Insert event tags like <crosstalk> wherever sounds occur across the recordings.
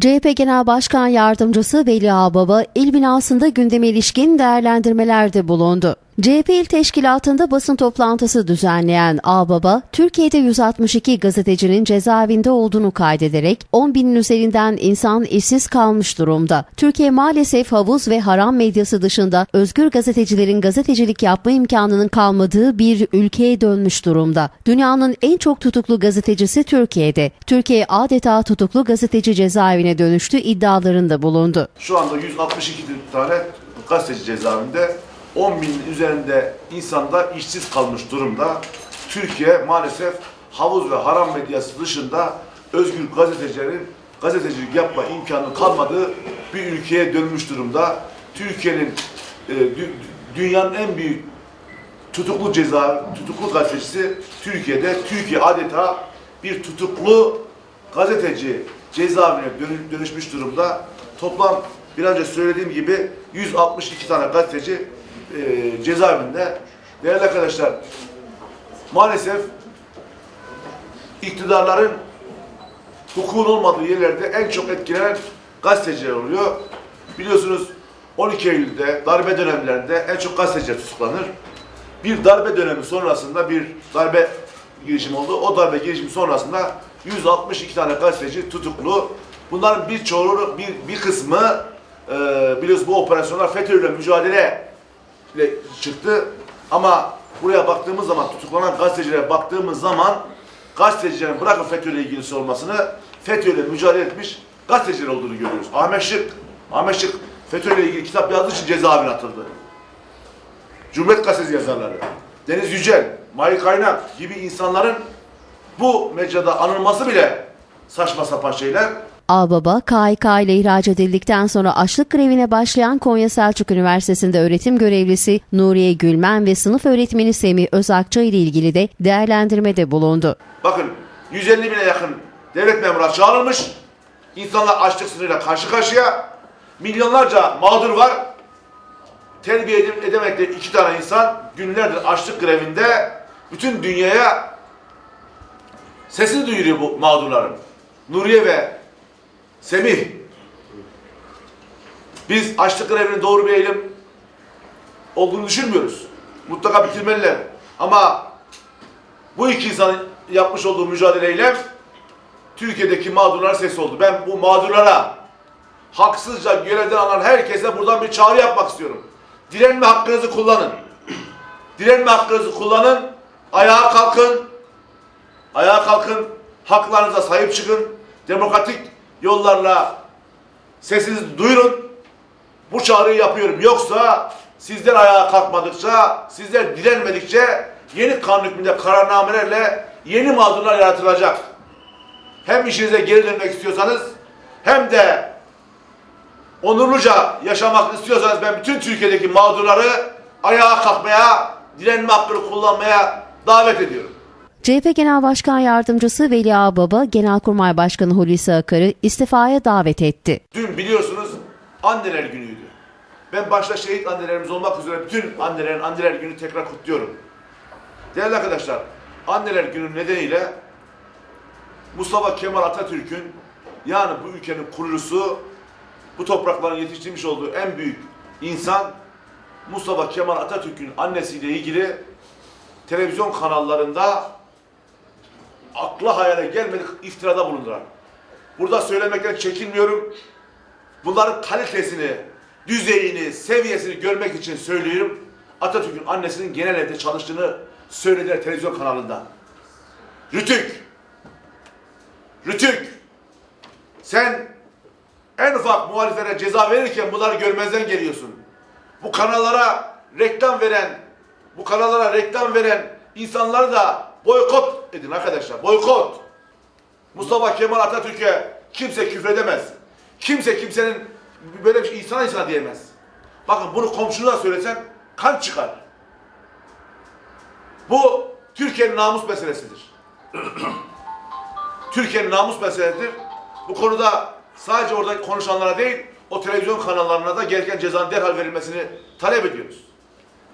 CHP Genel Başkan Yardımcısı Veli Ağbaba il binasında gündeme ilişkin değerlendirmelerde bulundu. CHP il teşkilatında basın toplantısı düzenleyen Ağbaba, Türkiye'de 162 gazetecinin cezaevinde olduğunu kaydederek 10 binin üzerinden insan işsiz kalmış durumda. Türkiye maalesef havuz ve haram medyası dışında özgür gazetecilerin gazetecilik yapma imkanının kalmadığı bir ülkeye dönmüş durumda. Dünyanın en çok tutuklu gazetecisi Türkiye'de. Türkiye adeta tutuklu gazeteci cezaevine dönüştü iddialarında bulundu. Şu anda 162 tane gazeteci cezaevinde 10 bin üzerinde insanda işsiz kalmış durumda. Türkiye maalesef havuz ve haram medyası dışında özgür gazetecilerin gazetecilik yapma imkanı kalmadığı bir ülkeye dönmüş durumda. Türkiye'nin e, dü- dünyanın en büyük tutuklu ceza, tutuklu gazetecisi Türkiye'de. Türkiye adeta bir tutuklu gazeteci cezaevine dönü- dönüşmüş durumda. Toplam bir önce söylediğim gibi 162 tane gazeteci e, cezaevinde. Değerli arkadaşlar, maalesef iktidarların hukukun olmadığı yerlerde en çok etkilenen gazeteciler oluyor. Biliyorsunuz 12 Eylül'de darbe dönemlerinde en çok gazeteciler tutuklanır. Bir darbe dönemi sonrasında bir darbe girişimi oldu. O darbe girişimi sonrasında 162 tane gazeteci tutuklu. Bunların birçoğu, bir, bir kısmı e, biliyorsunuz bu operasyonlar FETÖ'yle mücadele ile çıktı. Ama buraya baktığımız zaman tutuklanan gazetecilere baktığımız zaman gazetecilerin bırakın FETÖ ile ilgilisi olmasını FETÖ ile mücadele etmiş gazeteciler olduğunu görüyoruz. Ahmet Şık, Ahmet Şık FETÖ ile ilgili kitap yazdığı için cezaevine atıldı. Cumhuriyet Gazetesi yazarları, Deniz Yücel, Mahir Kaynak gibi insanların bu mecrada anılması bile saçma sapan şeyler. Ağbaba, KHK ile ihraç edildikten sonra açlık grevine başlayan Konya Selçuk Üniversitesi'nde öğretim görevlisi Nuriye Gülmen ve sınıf öğretmeni Semih Özakça ile ilgili de değerlendirmede bulundu. Bakın 150 bine yakın devlet memuru çağrılmış. İnsanlar açlık sınırıyla karşı karşıya. Milyonlarca mağdur var. Terbiye edem- edemekte iki tane insan günlerdir açlık grevinde bütün dünyaya sesini duyuruyor bu mağdurların. Nuriye ve Semih. Biz açlık grevinin doğru bir eylem olduğunu düşünmüyoruz. Mutlaka bitirmeliler. Ama bu iki insanın yapmış olduğu mücadeleyle Türkiye'deki mağdurlara ses oldu. Ben bu mağdurlara haksızca görevden alınan herkese buradan bir çağrı yapmak istiyorum. Direnme hakkınızı kullanın. Direnme hakkınızı kullanın. Ayağa kalkın. Ayağa kalkın. Haklarınıza sahip çıkın. Demokratik yollarla sesinizi duyurun. Bu çağrıyı yapıyorum. Yoksa sizler ayağa kalkmadıkça, sizler direnmedikçe yeni kanun hükmünde kararnamelerle yeni mağdurlar yaratılacak. Hem işinize geri dönmek istiyorsanız hem de onurluca yaşamak istiyorsanız ben bütün Türkiye'deki mağdurları ayağa kalkmaya, direnme hakkını kullanmaya davet ediyorum. CHP Genel Başkan Yardımcısı Veli Ağbaba, Genelkurmay Başkanı Hulusi Akar'ı istifaya davet etti. Dün biliyorsunuz anneler günüydü. Ben başta şehit annelerimiz olmak üzere bütün annelerin anneler günü tekrar kutluyorum. Değerli arkadaşlar, anneler günü nedeniyle Mustafa Kemal Atatürk'ün yani bu ülkenin kurucusu, bu toprakların yetiştirmiş olduğu en büyük insan Mustafa Kemal Atatürk'ün annesiyle ilgili televizyon kanallarında akla hayale gelmedik iftirada bulundular. Burada söylemekten çekinmiyorum. Bunların kalitesini, düzeyini, seviyesini görmek için söylüyorum. Atatürk'ün annesinin genel evde çalıştığını söylediler televizyon kanalında. Rütük. Rütük. Sen en ufak muhaliflere ceza verirken bunları görmezden geliyorsun. Bu kanallara reklam veren, bu kanallara reklam veren insanları da boykot edin arkadaşlar. Boykot. Mustafa Kemal Atatürk'e kimse küfredemez. Kimse kimsenin böyle bir şey insana insana diyemez. Bakın bunu komşuna söylesen kan çıkar. Bu Türkiye'nin namus meselesidir. <clears throat> Türkiye'nin namus meselesidir. Bu konuda sadece orada konuşanlara değil, o televizyon kanallarına da gereken cezanın derhal verilmesini talep ediyoruz.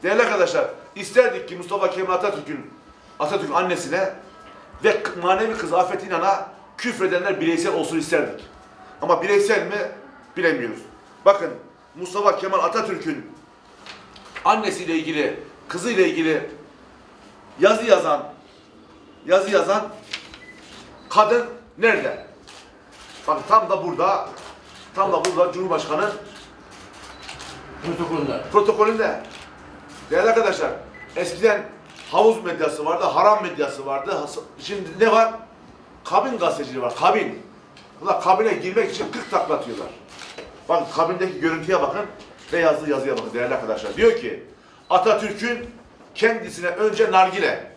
Değerli arkadaşlar, isterdik ki Mustafa Kemal Atatürk'ün Atatürk'ün annesine ve manevi kızı Afet İnan'a küfredenler bireysel olsun isterdik. Ama bireysel mi bilemiyoruz. Bakın Mustafa Kemal Atatürk'ün annesiyle ilgili, kızıyla ilgili yazı yazan yazı yazan kadın nerede? Bak tam da burada tam da burada Cumhurbaşkanı Protokoller. protokolünde. Değerli arkadaşlar, eskiden havuz medyası vardı, haram medyası vardı. Şimdi ne var? Kabin gazeteciliği var, kabin. Bunlar kabine girmek için 40 takla atıyorlar. Bakın kabindeki görüntüye bakın ve yazdığı yazıya bakın değerli arkadaşlar. Diyor ki Atatürk'ün kendisine önce nargile,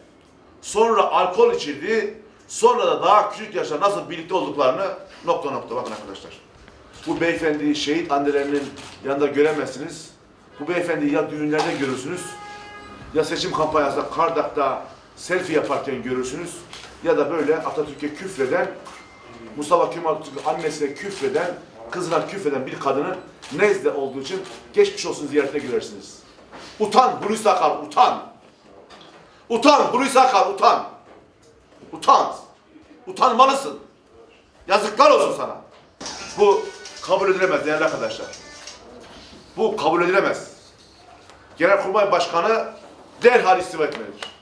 sonra alkol içirdiği, sonra da daha küçük yaşta nasıl birlikte olduklarını nokta nokta bakın arkadaşlar. Bu beyefendiyi şehit annelerinin yanında göremezsiniz. Bu beyefendiyi ya düğünlerde görürsünüz, ya seçim kampanyasında Kardak'ta selfie yaparken görürsünüz, ya da böyle Atatürk'e küfreden, Mustafa Kemal Atatürk'ün annesine küfreden, kızına küfreden bir kadının nezle olduğu için geçmiş olsun ziyaretine girersiniz. Utan Hulusi Akar, utan! Utan Hulusi Akar, utan! Utan! Utanmalısın! Yazıklar olsun sana! Bu kabul edilemez değerli arkadaşlar. Bu kabul edilemez. Genelkurmay Başkanı derhal istifa etmelidir.